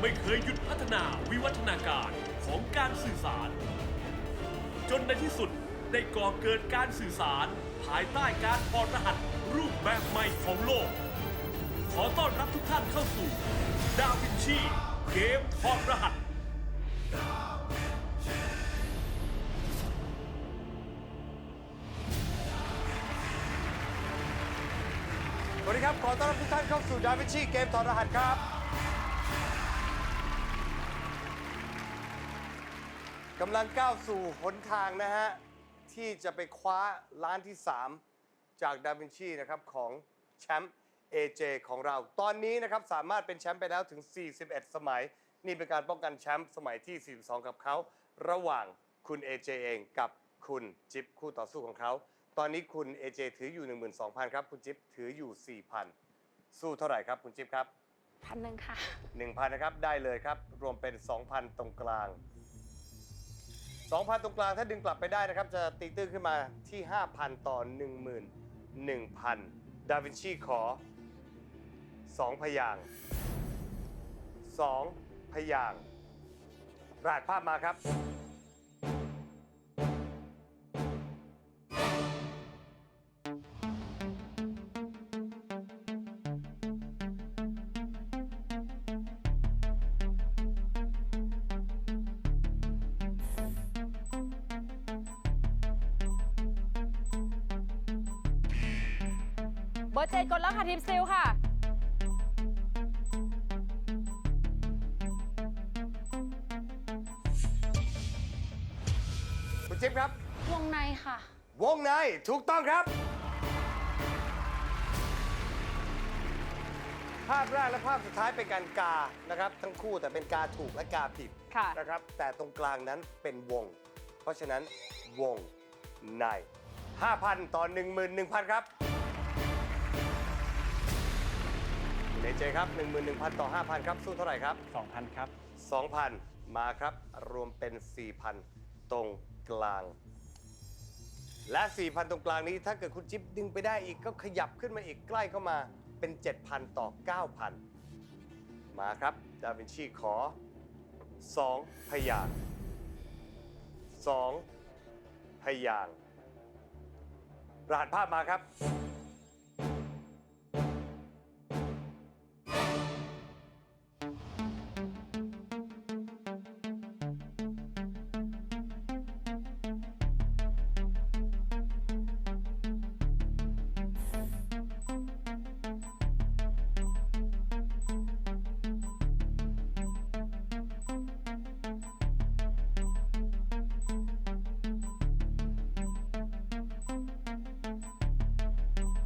ไม่เคยหยุดพัฒนาวิวัฒนาการของการสื่อสาร จนในที่สุดได้ก่อเกิดการสื่อสาร ภายใต้การถอรหัสรูปแบบใหม่ของโลก ขอต้อนรับทุกท่านเข้าสู่ ดาวินชีเกมถอรหัสสวัสดีครับ ขอต้อนรับทุกท่านเข้าสู่ดาวินชีเกมถอดรหัสครับ กำลังก้าวสู่หนทางนะฮะ ที่จะไปคว้าล้านที่ 3 จากดาวินชีนะครับ ของแชมป์ AJ ของเรา ตอนนี้นะครับ สามารถเป็นแชมป์ไปแล้วถึง 41 สมัย นี่เป็นการป้องกันแชมป์สมัยที่ 42 กับเขา ระหว่างคุณ AJ เองกับคุณจิ๊บคู่ต่อสู้ของเขา ตอนนี้คุณ AJ ถืออยู่ 12,000 ครับ คุณจิ๊บถืออยู่ 4,000 สู้เท่าไหร่ครับ คุณจิ๊บครับ พันหนึ่งค่ะ 1,000 นะครับ ได้เลยครับ รวมเป็น 2,000 ตรงกลาง 2,000 ตรงกลางถ้าดึงกลับไปได้นะครับ จะตีตื้นขึ้นมาที่ 5,000 ต่อ 11,000 ดาวินชีขอ 2 พยาง 2 พยางรหัสภาพมาครับ บอร์เจ็ดกดแล้วค่ะทีมซิลค่ะ คุณจิ๊บครับ วงในค่ะ วงในถูกต้องครับ ภาพแรกและภาพสุดท้ายเป็นการกานะครับ ทั้งคู่แต่เป็นกาถูกและกาผิดค่ะ นะครับ แต่ตรงกลางนั้นเป็นวง เพราะฉะนั้นวงใน 5,000 ต่อ 11,000 ครับ เอเจครับ 11,000 ต่อ 5,000 ครับ สู้เท่าไหร่ครับ 2,000 ครับ 2,000 มาครับ รวมเป็น 4,000 ตรงกลาง และ 4,000 ตรงกลางนี้ ถ้าเกิดคุณจิ๊บดึงไปได้อีกก็ขยับขึ้นมาอีกใกล้เข้ามาเป็น 7,000 ต่อ 9,000 มาครับ ดาวินชีขอ 2 พยางค์2พยางค์รหัสภาพมาครับ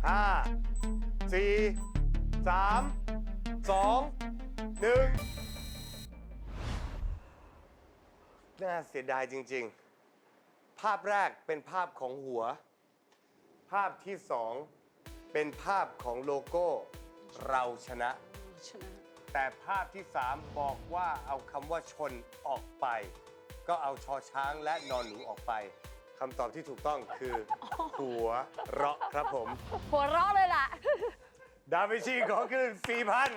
ห้าสี่สามสองหนึ่งน่าเสียดายจริง ๆ ภาพแรกเป็นภาพของหัว ภาพที่สองเป็นภาพของโลโก้เราชนะ ชนะแต่ภาพที่ 3 บอกว่าเอาคำว่าชนออกไป ก็เอาชอช้างและนอนหนูออกไป คำตอบที่ถูกต้องคือ หัวเราะครับผม หัวเราะเลยล่ะ ดาวินชีขอคืน4,000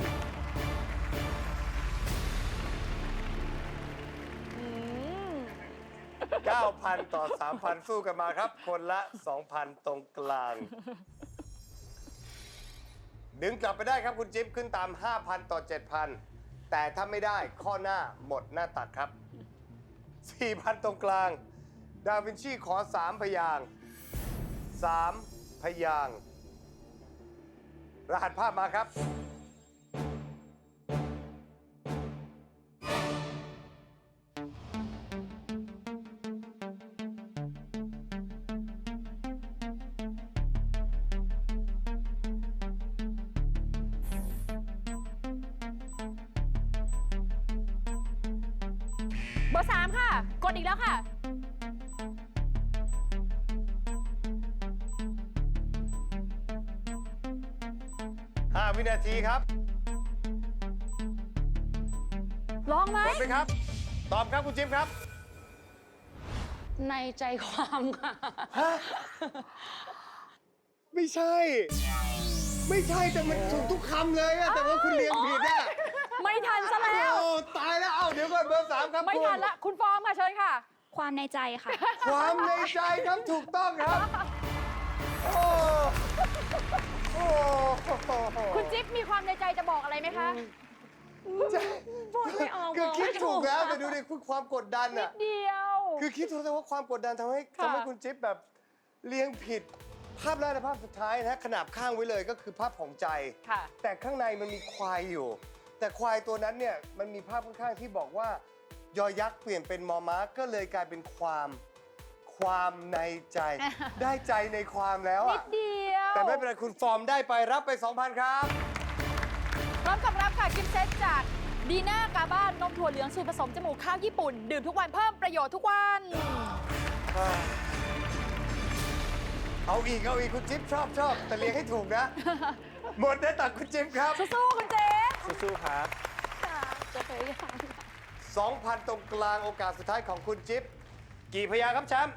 อืม9,000 ต่อ 3,000 สู้กันมาครับ คนละ 2,000 ตรงกลาง ดึงกลับไปได้ครับคุณจิ๊บขึ้นตาม 5,000 ต่อ 7,000 แต่ถ้าไม่ได้ข้อหน้าหมดหน้าตักครับ 4,000 ตรงกลาง ดาวินชีขอ3พยางค์3พยางค์รหัสภาพมาครับ เบอร์สามค่ะ กดอีกแล้วค่ะ วินาทีครับลองไหมกดไหมครับ ตอบครับคุณจิ๊บครับ ในใจความค่ะ ไม่ใช่ ไม่ใช่แต่มันถูกทุกคำเลยอะแต่ว่าคุณเรียงผิดอะไม่ทันซะแล้ว โอ้ตายแล้วเอาเดี๋ยวก่อนเบอร์สามครับไม่คุณทันละ คุณฟอร์มค่ะเชิญค่ะ ความในใจค่ะความในใจครับถูกต้องครับ โอ้โอ้ คุณจิ๊บมีความในใจจะบอกอะไรไหมคะพูดไม่ออกคือคิดบอกไม่ถูถูกกแล้วแต่ดูดิคือความกดดันนิอะดเดียว คือคิดถูกแต่ว่าความกดดันทำให้ค่ะ ทำให้คุณจิ๊บแบบเลี้ยงผิด ภาพแรกและภาพสุดท้ายนะขนาบข้างไว้เลยก็คือภาพของใจ ค่ะ แต่ข้างในมันมีควายอยู่ แต่ควายตัวนั้นเนี่ยมันมีภาพข้างๆที่บอกว่ายอยักษ์เปลี่ยนเป็นมอม้าก็เลยกลายเป็นความ ความในใจ ได้ใจในความแล้วนิอะดเดียว แต่ไม่เป็นไรคุณฟอร์มได้ไปรับไป 2,000 ครับ พร้อมกับรับค่ะกิฟต์เซตจากดีน่ากาบ้านนมถั่วเหลืองสูตรผสมจมูกข้าวญี่ปุ่น ดื่มทุกวันเพิ่มประโยชน์ทุกวัน เอาอีกเอาอีกคุณจิ๊บชอบชอบแต่เรียงให้ถูกนะ หมดได้ตัดคุณจิ๊บครับ สู้ๆคุณเจ๊สู้ๆครับจะพยายาม2,000 ตรงกลางโอกาสสุดท้ายของคุณจิ๊บกี่พยางค์ครับแชมป์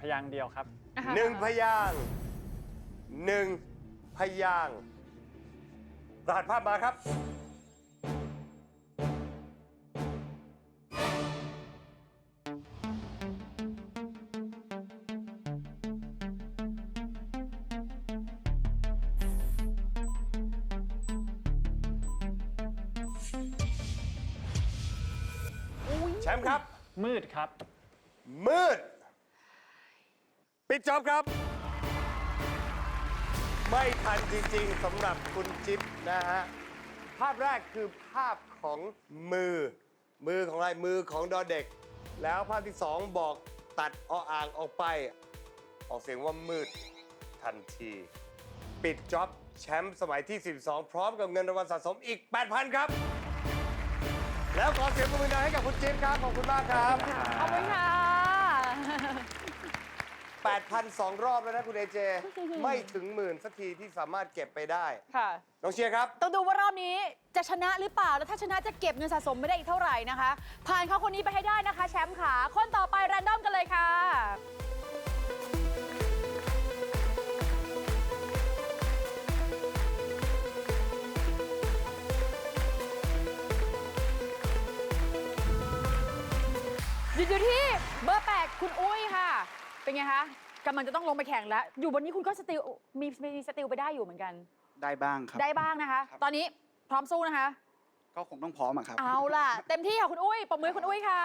พยางค์เดียวครับ หนึ่งพยางค์ หนึ่งพยางค์รหัสภาพมาครับ แชมป์ครับ มืดครับ มืด ปิดจอบครับ ไม่ทันจริงๆสำหรับคุณจิ๊บนะฮะ ภาพแรกคือภาพของมือ มือของอะไรมือของดอเด็ก แล้วภาพที่สองบอกตัดออ่างออกไป ออกเสียงว่ามืดทันที ปิดจ็อบแชมป์สมัยที่ 12 พร้อมกับเงินรางวัลสะสมอีก 8,000 ครับ แล้วขอเสียงปรบมือดังให้กับคุณจิ๊บครับ ขอบคุณมากครับ ขอบคุณค่ะ 8,002รอบแล้วนะคุณเอเจ ไม่ถึงหมื่นสักทีที่สามารถเก็บไปได้ ค่ะ น้องเชียร์ครับ ต้องดูว่ารอบนี้จะชนะหรือเปล่า แล้วถ้าชนะจะเก็บเงินสะสมไม่ได้อีกเท่าไหร่นะคะ ผ่านเขาคนนี้ไปให้ได้นะคะ แชมป์ขาคนต่อไปแรนดอมกันเลยค่ะ หยุดอยู่ที่เบอร์แปดคุณอุ้ยค่ะ เป็นไงคะกำลังจะต้องลงไปแข่งแล้ว อยู่บนนี้คุณก็สติลมีมีสติลไปได้อยู่เหมือนกัน ได้บ้างครับ ได้บ้างนะคะครับตอนนี้พร้อมสู้นะคะ ก็คงต้องพร้อมอะครับ เอาล่ะ เต็มที่ค่ะคุณอุ้ยปรบมือคุณอุ้ยค่ะ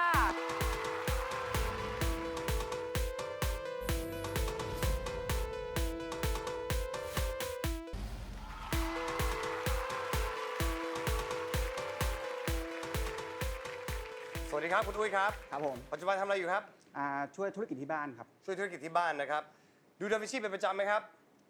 สวัสดีครับคุณอุ้ยครับ ครับผม ปัจจุบันทำอะไรอยู่ครับ อ่าช่วยธุรกิจที่บ้านครับ ช่วยธุรกิจที่บ้านนะครับ ดูดาวินชีเป็นประจำไหมครับ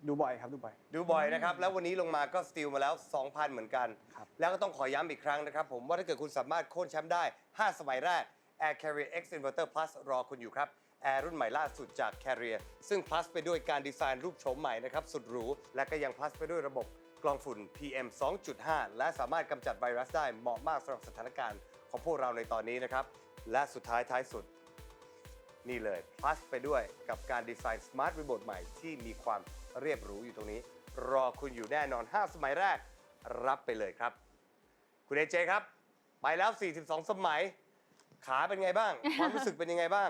ดูบ่อยครับดูบ่อย ดูบ่อยนะครับ แล้ววันนี้ลงมาก็สติลมาแล้ว 2,000 เหมือนกัน ครับ แล้วก็ต้องขอย้ำอีกครั้งนะครับ ผมว่าถ้าเกิดคุณสามารถโค่นแชมป์ได้ 5 สมัยแรก Air Carrier X Inverter Plus รอคุณอยู่ครับ แอร์รุ่นใหม่ล่าสุดจาก Carrier ซึ่ง plus ไปด้วยการดีไซน์รูปโฉมใหม่นะครับสุดหรู และก็ยัง plus ไปด้วยระบบกรองฝุ่น PM 2.5 และสามารถกำจัดไวรัสได้เหมาะมากสำหรับสถานการณ์ของพวกเราในตอนนี้นะครับ และสุดท้ายท้ายสุด นี่เลย plus ไปด้วยกับการดีไซน์ Smart Remote ใหม่ที่มีความเรียบหรูอยู่ตรงนี้ รอคุณอยู่แน่นอน 5 สมัยแรกรับไปเลยครับ คุณเอเจครับ ไปแล้ว 42 สมัย ขาเป็นไงบ้าง ความรู้สึกเป็นยังไงบ้าง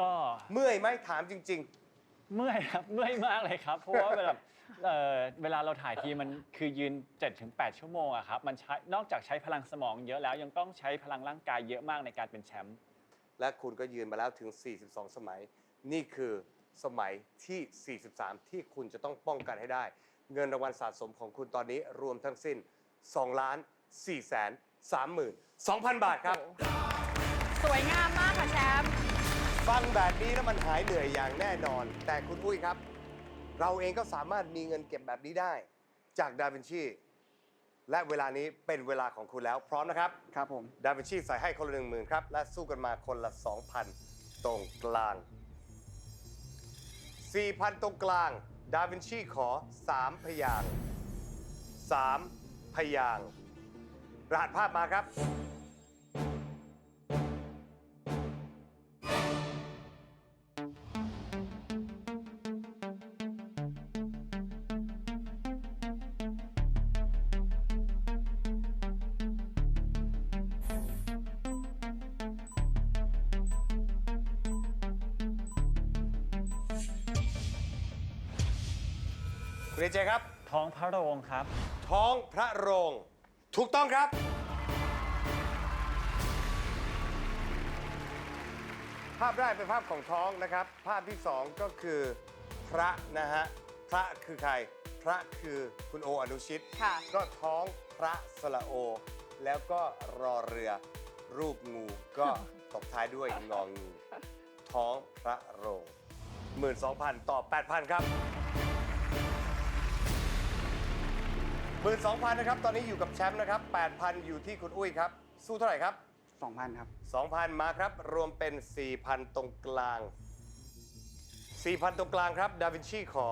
ก็เมื่อยไหมถามจริงเมื่อยครับ เมื่อยมากเลยครับ เพราะว่าแบบเอ่อเวลาเราถ่ายทีมันคือยืน 7-8 ชั่วโมงอะครับ มันใช้นอกจากใช้พลังสมองเยอะแล้วยังต้องใช้พลังร่างกายเยอะมากในการเป็นแชมป์ๆ และคุณก็ยืนมาแล้วถึง 42 สมัย นี่คือสมัยที่ 43 ที่คุณจะต้องป้องกันให้ได้ เงินรางวัลสะสมของคุณตอนนี้รวมทั้งสิ้น2ล้าน4แสน3หมื่น2,000 บาทครับ สวยงามมากค่ะแชมป์ฟังแบบนี้แล้วมันหายเหนื่อยอย่างแน่นอน แต่คุณอุ้ยครับ เราเองก็สามารถมีเงินเก็บแบบนี้ได้ จากดาวินชี และเวลานี้เป็นเวลาของคุณแล้วพร้อมนะครับ ครับผม ดาวินชีใส่ให้คนละหนึ่งหมื่นครับ และสู้กันมาคนละ 2,000 ตรงกลาง 4,000 ตรงกลาง ดาวินชีขอ 3 พยางค์3พยางค์รหัสภาพมาครับ คุณเอเจครับ ท้องพระโรงครับ ท้องพระโรง ถูกต้องครับ ภาพแรกเป็นภาพของท้องนะครับ ภาพที่สองก็คือพระนะฮะ พระคือใคร พระคือคุณโออนุชิต ค่ะ ก็ท้องพระสละโอ แล้วก็รอเรือ รูปงูก็ตบท้ายด้วยงองูท้องพระโรง 12,000 ต่อ 8,000 ครับ 12,000นะครับตอนนี้อยู่กับแชมป์นะครับ8,000 อยู่ที่คุณอุ้ยครับ สู้เท่าไหร่ครับ 2,000 ครับ 2,000 มาครับ รวมเป็น 4,000 ตรงกลาง 4,000 ตรงกลางครับ ดาวินชีขอ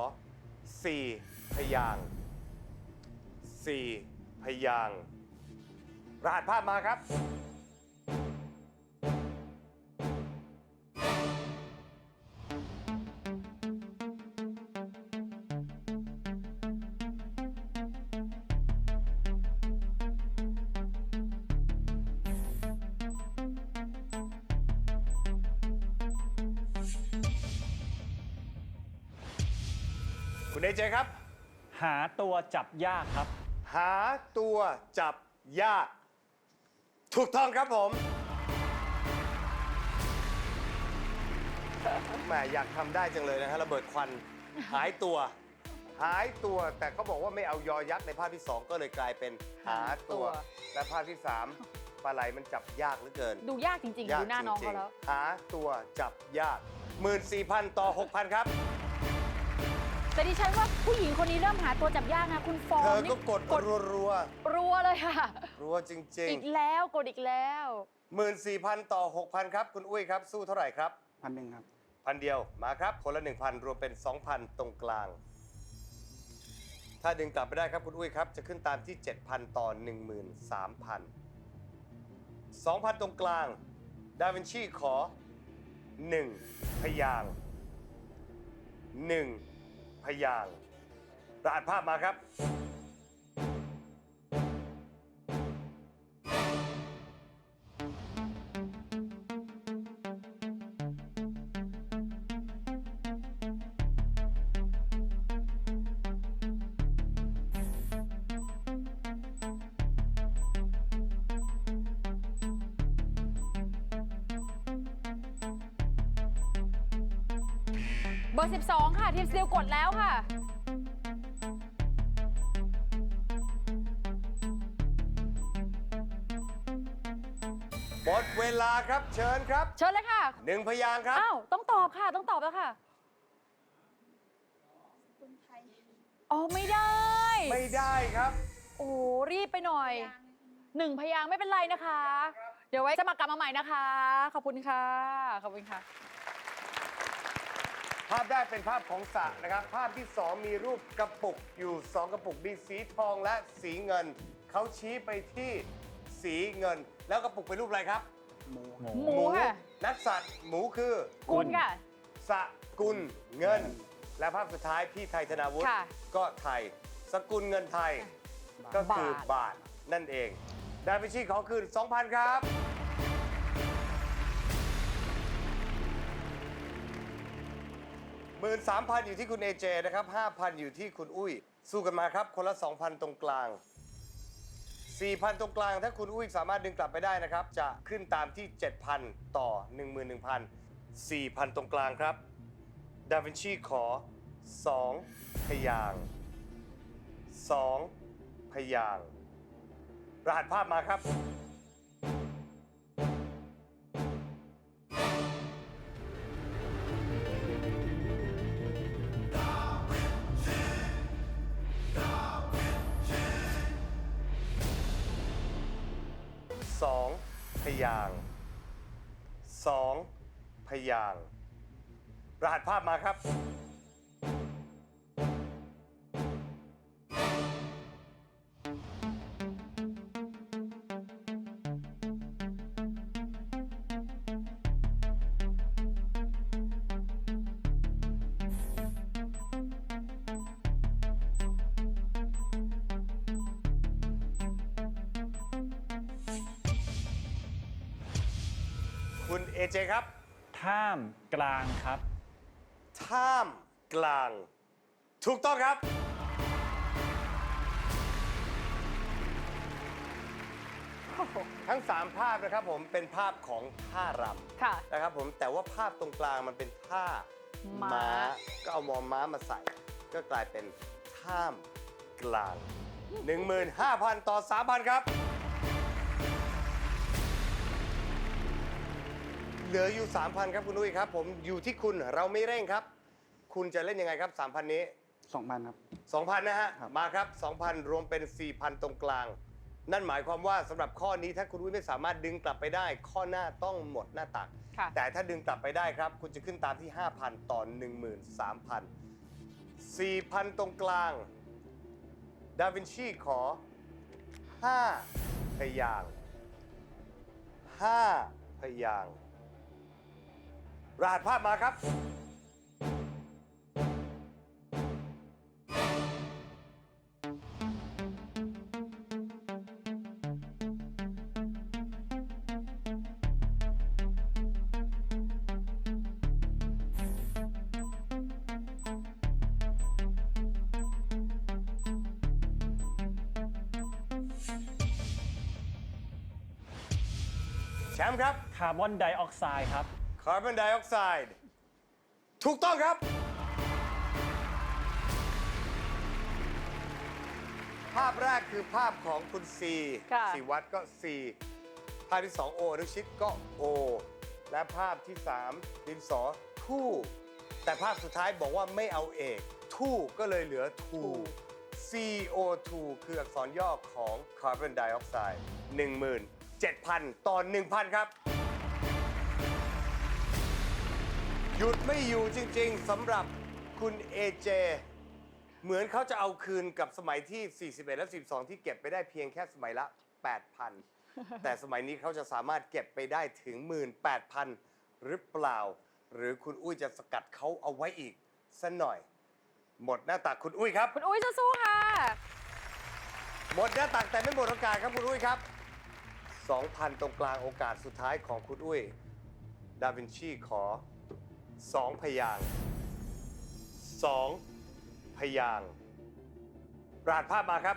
4 พยางค์4พยางค์รหัสภาพมาครับ คุณเอเจครับ หาตัวจับยากครับ หาตัวจับยาก ถูกต้องครับผมแหมอยากทำได้จังเลยนะฮะระเบิดควันหายตัว หายตัวแต่เขาบอกว่าไม่เอายอยักษ์ในภาพที่ 2 ก็เลยกลายเป็นหาตัว และภาพที่ 3ปลาไหลมันจับยากเหลือเกิน ดูยากจริงๆยากดูหน้าน้องจริเขางแล้วๆหาตัวจับยาก 14,000 ต่อ 6,000 ครับ แต่ดิฉันว่าผู้หญิงคนนี้เริ่มหาตัวจับยากนะ คุณฟอเธร์มอนี่ก็กดกดรัวรัวเลยค่ะ ๆรัวจริงอีกแล้วกดอีกแล้ว ๆ14,000 ต่อ 6,000 ครับ คุณอุ้ยครับ สู้เท่าไหร่ครับ พันหนึ่งครับ พันเดียวมาครับ คนละ 1,000 รวมเป็น 2,000 ตรงกลาง ถ้าดึงกลับไปได้ครับคุณอุ้ยครับ จะขึ้นตามที่ 7,000 ต่อ 13,000 2,000 ตรงกลาง ดาวินชีขอ 1 พยางค์1 พยางค์รหัสภาพมาครับ เบอร์ 12 ค่ะทีมสติลกดแล้วค่ะ หมดเวลาครับเชิญครับเชิญเลยค่ะ หนึ่งพยางค์ครับ อ้าว ต้องตอบค่ะ ต้องตอบแล้วค่ะอ๋อ ไม่ได้ ไม่ได้ครับ โอ้รีบไปหน่อยหนึ่งพยางค์ไม่เป็นไรนะคะ เดี๋ยวไว้สมัครกลับมาใหม่นะคะ ขอบคุณค่ะ ขอบคุณค่ะ ภาพแรกเป็นภาพของสระนะครับ ภาพที่ 2 มีรูปกระปุกอยู่ 2 กระปุกมีสีทองและสีเงิน เขาชี้ไปที่สีเงิน แล้วกระปุกเป็นรูปอะไรครับ หมูหมูหมูค่ะนักสัตว์หมูคือกุลค่ะสกุลเงิน และภาพสุดท้ายพี่ไทยธนาวุฒิค่ะก็ไทย สกุลเงินไทย ก็คือบาทบาทนั่นเองดาวินชีขอคืน 2,000 ครับ หมื่นสามพันอยู่ที่คุณเอเจนะครับห้าพันอยู่ที่คุณอุ้ย สู้กันมาครับ คนละ 2,000 ตรงกลาง 4,000 ตรงกลาง ถ้าคุณอุ้ยสามารถดึงกลับไปได้นะครับ จะขึ้นตามที่ 7,000 ต่อ 11,000 4,000 ตรงกลางครับ ดาวินชีขอ 2 พยางค์2พยาง รหัสภาพมาครับ ยางค์สองพยางค์รหัสภาพมาครับ คุณเอเจครับ ท่ามกลางครับ ท่ามกลาง ถูกต้องครับ ทั้ง 3 ภาพนะครับผมเป็นภาพของท่ารำค่ะนะครับผมแต่ว่าภาพตรงกลางมันเป็นท่าม้าม้า ก็เอามอม้ามาใส่ ก็กลายเป็นท่ามกลาง 15,000 ต่อ 3,000 ครับ เหลืออยู่ 3,000 ครับคุณนุ้ยครับ ผมอยู่ที่คุณเราไม่เร่งครับ คุณจะเล่นยังไงครับ 3,000 นี้ สองพันครับ 2,000 นะฮะ ครับ มาครับ 2,000 รวมเป็น 4,000 ตรงกลาง นั่นหมายความว่าสำหรับข้อนี้ถ้าคุณอุ้ยไม่สามารถดึงกลับไปได้ ข้อหน้าต้องหมดหน้าตัก ค่ะ แต่ถ้าดึงกลับไปได้ครับ คุณจะขึ้นตามที่ 5,000 ต่อ 13,000 4,000 ตรงกลาง ดาวินชีขอ 5 พยางค์5พยางค์ รหัสภาพมาครับ แชมป์ครับ คาร์บอนไดออกไซด์ครับ คาร์บอนไดออกไซด์ถูกต้องครับ ภาพแรกคือภาพของคุณซีค่ะ สีวัดก็ C ภาพที่2โออนุชิตก็ O และภาพที่3ดินสอทู่ แต่ภาพสุดท้ายบอกว่าไม่เอาเอกทู่ก็เลยเหลือทู CO2 คืออักษรย่อของคาร์บอนไดออกไซด์17,000 ต่อ 1,000 ครับ หยุดไม่อยู่จริงๆสำหรับคุณ AJ เหมือนเขาจะเอาคืนกับสมัยที่ 41 และ 12 ที่เก็บไปได้เพียงแค่สมัยละ 8,000 แต่สมัยนี้เขาจะสามารถเก็บไปได้ถึง 18,000 หรือเปล่า หรือคุณอุ้ยจะสกัดเขาเอาไว้อีกสักหน่อย หมดหน้าตักคุณอุ้ยครับ คุณอุ้ยสู้ๆค่ะ หมดหน้าตักแต่ไม่หมดโอกาสครับคุณอุ้ยครับ 2,000 ตรงกลางโอกาสสุดท้ายของคุณอุ้ย ดาวินชีขอ สองพยางสองพยางปราดภาพมาครับ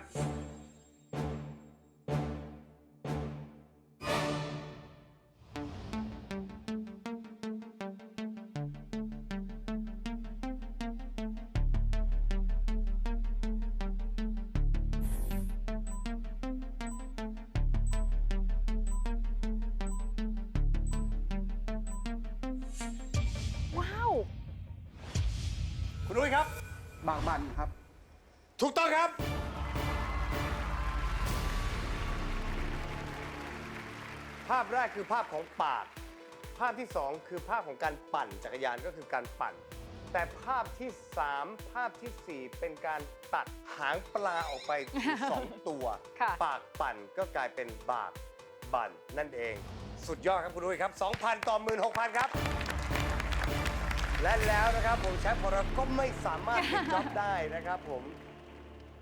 คุณอุ้ยครับ บากบันครับ ถูกต้องครับ ภาพแรกคือภาพของปาก ภาพที่ 2 คือภาพของการปั่นจักรยานก็คือการปั่น แต่ภาพที่ 3 ภาพทีสี่ 4 เป็นการตัดหางปลาออกไปถึงสองตัว ค่ะ ปากปั่นก็กลายเป็นบากบั่นนั่นเอง สุดยอดครับคุณอุ้ยครับ 2,000 ต่อ 16,000 ครับ และแล้วนะครับผมแชมป์ของเราก็ไม่สามารถเป็นจ็อบได้นะครับผม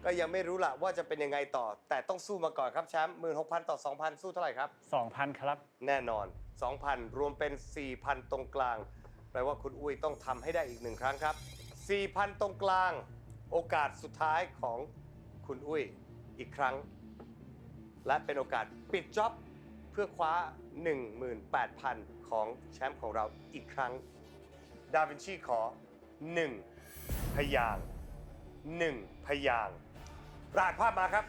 ก็ยังไม่รู้ล่ะว่าจะเป็นยังไงต่อ แต่ต้องสู้มาก่อนครับแชมป์16,000ต่อ2,000สู้เท่าไหร่ครับ2,000ครับ แน่นอน 2,000 รวมเป็น 4,000 ตรงกลาง แปลว่าคุณอุ้ยต้องทำให้ได้อีกหนึ่งครั้งครับ 4,000 ตรงกลาง โอกาสสุดท้ายของคุณอุ้ยอีกครั้ง และเป็นโอกาสปิดจ็อบเพื่อคว้า 18,000 ของแชมป์ของเราอีกครั้ง ดาวินชีขอ 1 พยาง 1 พยางปรหัสภาพมาครับ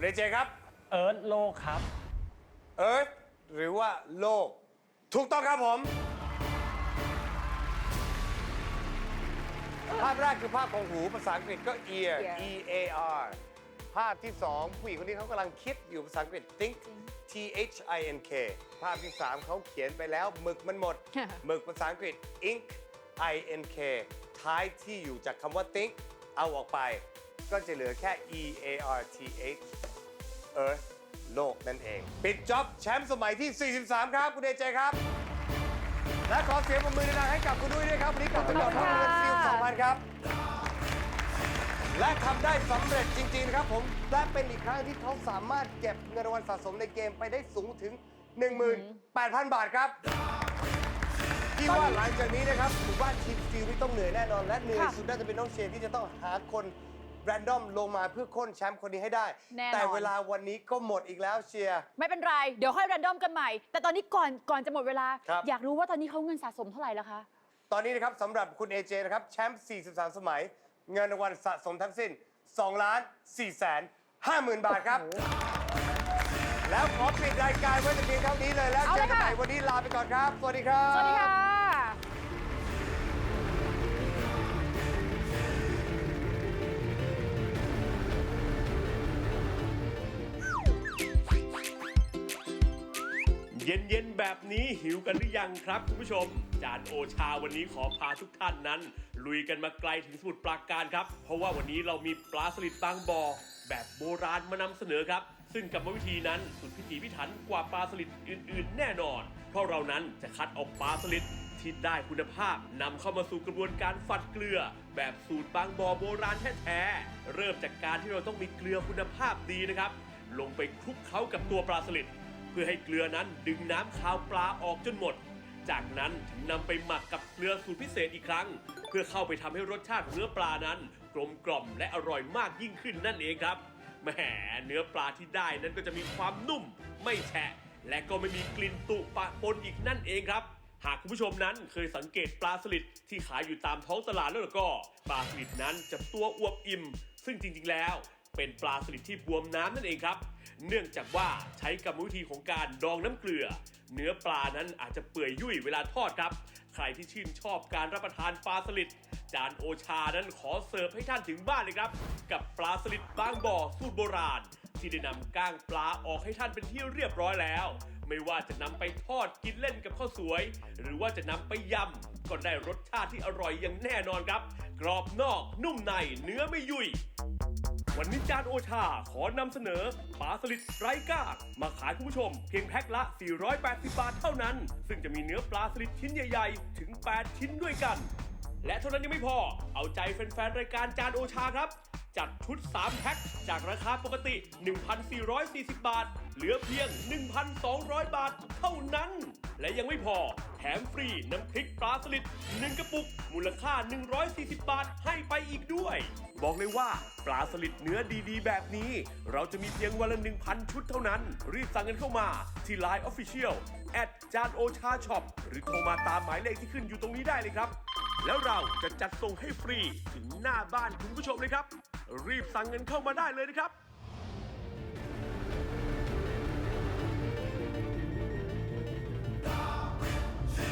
คุณเอเจครับ เอิร์ธโลกครับ Earth หรือว่าโลก ถูกต้องครับผม ภาพแรกคือภาพของหูภาษาอังกฤษก็ ear Ear e a r ภาพที่สองผู้หญิงคนนี้เขากำลังคิดอยู่ภาษาอังกฤษ think t h i n k ภาพที่สามเขาเขียนไปแล้วหมึกมันหมดหมึกภาษาอังกฤษ ink i n k ท้ายที่อยู่จากคำว่า think เอาออกไป ก็จะเหลือแค่ e a r t h Earth โลกนั่นเอง ปิดจ็อบแชมป์สมัยที่ 43 ครับ คุณเอเจครับ และขอเสียงปรบมือดังๆให้กับคุณด้วยด้วยครับ วันนี้กลับไปก่อนครับเงินซิล2,000 ครับ และทำได้สำเร็จจริงๆนะครับผม และเป็นอีกครั้งที่เขาสามารถเก็บเงินรางวัลสะสมในเกมไปได้สูงถึง 18,000 บาทครับ ที่ว่าหลังจากนี้นะครับผมว่าทีมสตีลไม่ต้องเหนื่อยแน่นอน และเหนื่อยค่ะสุดน่าจะเป็นน้องเชนที่จะต้องหาคน แรนดอมลงมาเพื่อค้นแชมป์คนนี้ให้ได้ แน่นอน แต่เวลาวันนี้ก็หมดอีกแล้วเชียร์ ไม่เป็นไร เดี๋ยวค่อยแรนดอมกันใหม่ แต่ตอนนี้ก่อนก่อนจะหมดเวลา ครับ อยากรู้ว่าตอนนี้เขาเงินสะสมเท่าไหร่แล้วคะ ตอนนี้นะครับสำหรับคุณ AJ นะครับ แชมป์ 43 สมัย เงินรางวัลสะสมทั้งสิ้น2ล้าน4แสน5หมื่นบาทครับ แล้วขอปิดรายการไว้แต่เพียงเท่านี้เลยแล้วเอาเจเลอยกันค่ะใหม่วันนี้ลาไปก่อนครับ สวัสดีครับ สวัสดีค่ะ เย็นๆ แบบนี้หิวกันหรือยังครับคุณผู้ชม จานโอชาวันนี้ขอพาทุกท่านนั้น ลุยกันมาไกลถึงสมุทรปราการครับ เพราะว่าวันนี้เรามีปลาสลิดบางบ่อแบบโบราณมานำเสนอครับ ซึ่งกรรมวิธีนั้นสุดพิถีพิถันกว่าปลาสลิดอื่นๆ แน่นอน เพราะเรานั้นจะคัดเอาปลาสลิดที่ได้คุณภาพนำเข้ามาสู่กระบวนการฝัดเกลือ แบบสูตรบางบ่อโบราณแท้ๆเริ่มจากการที่เราต้องมีเกลือคุณภาพดีนะครับ ลงไปคลุกเคล้ากับตัวปลาสลิด เพื่อให้เกลือนั้นดึงน้ำคาวปลาออกจนหมด จากนั้นถึงนำไปหมักกับเกลือสูตรพิเศษอีกครั้ง เพื่อเข้าไปทำให้รสชาติของเนื้อปลานั้น กลมกล่อมและอร่อยมากยิ่งขึ้นนั่นเองครับแหมเนื้อปลาที่ได้นั้นก็จะมีความนุ่ม ไม่แฉะ และก็ไม่มีกลิ่นตุปะปนอีกนั่นเองครับหากคุณผู้ชมนั้นเคยสังเกตปลาสลิดที่ขายอยู่ตามท้องตลาดแล้วก็ ปลาสลิดนั้นจะตัวอวบอิ่ม ซึ่งจริง ๆ แล้ว เป็นปลาสลิดที่บวมน้ำนั่นเองครับ เนื่องจากว่าใช้กรรมวิธีของการดองน้ำเกลือ เนื้อปลานั้นอาจจะเปื่อยยุ่ยเวลาทอดครับ ใครที่ชื่นชอบการรับประทานปลาสลิดจานโอชานั้นขอเสิร์ฟให้ท่านถึงบ้านเลยครับ กับปลาสลิดบางบ่อสูตรโบราณ ที่ได้นำก้างปลาออกให้ท่านเป็นที่เรียบร้อยแล้ว ไม่ว่าจะนำไปทอดกินเล่นกับข้าวสวย หรือว่าจะนำไปยำก็ได้รสชาติที่อร่อยอย่างแน่นอนครับ กรอบนอกนุ่มในเนื้อไม่ยุ่ย วันนี้จานโอชาขอนำเสนอปลาสลิดไร้กากมาขายคุณผู้ชม เพียงแพ็คละ 480 บาทเท่านั้น ซึ่งจะมีเนื้อปลาสลิดชิ้นใหญ่ ๆ ถึง 8 ชิ้นด้วยกัน และเท่านั้นยังไม่พอ เอาใจแฟนๆ รายการจานโอชาครับ จัดชุด 3 แพ็ค จากราคาปกติ 1,440 บาท เหลือเพียง 1,200 บาทเท่านั้น และยังไม่พอ แถมฟรีน้ำพริกปลาสลิด1กระปุก มูลค่า 140 บาทให้ไปอีกด้วย บอกเลยว่าปลาสลิดเนื้อดีๆ แบบนี้ เราจะมีเพียงวันละ 1,000 ชุดเท่านั้น รีบสั่งกันเข้ามาที่ Line Official แอดจานโอชาช็อปหรือโทรมาตามหมายเลขที่ขึ้นอยู่ตรงนี้ได้เลยครับ แล้วเราจะจัดส่งให้ฟรีถึงหน้าบ้านคุณผู้ชมเลยครับ รีบสั่งเงินเข้ามาได้เลยนะครับ ดาวินชี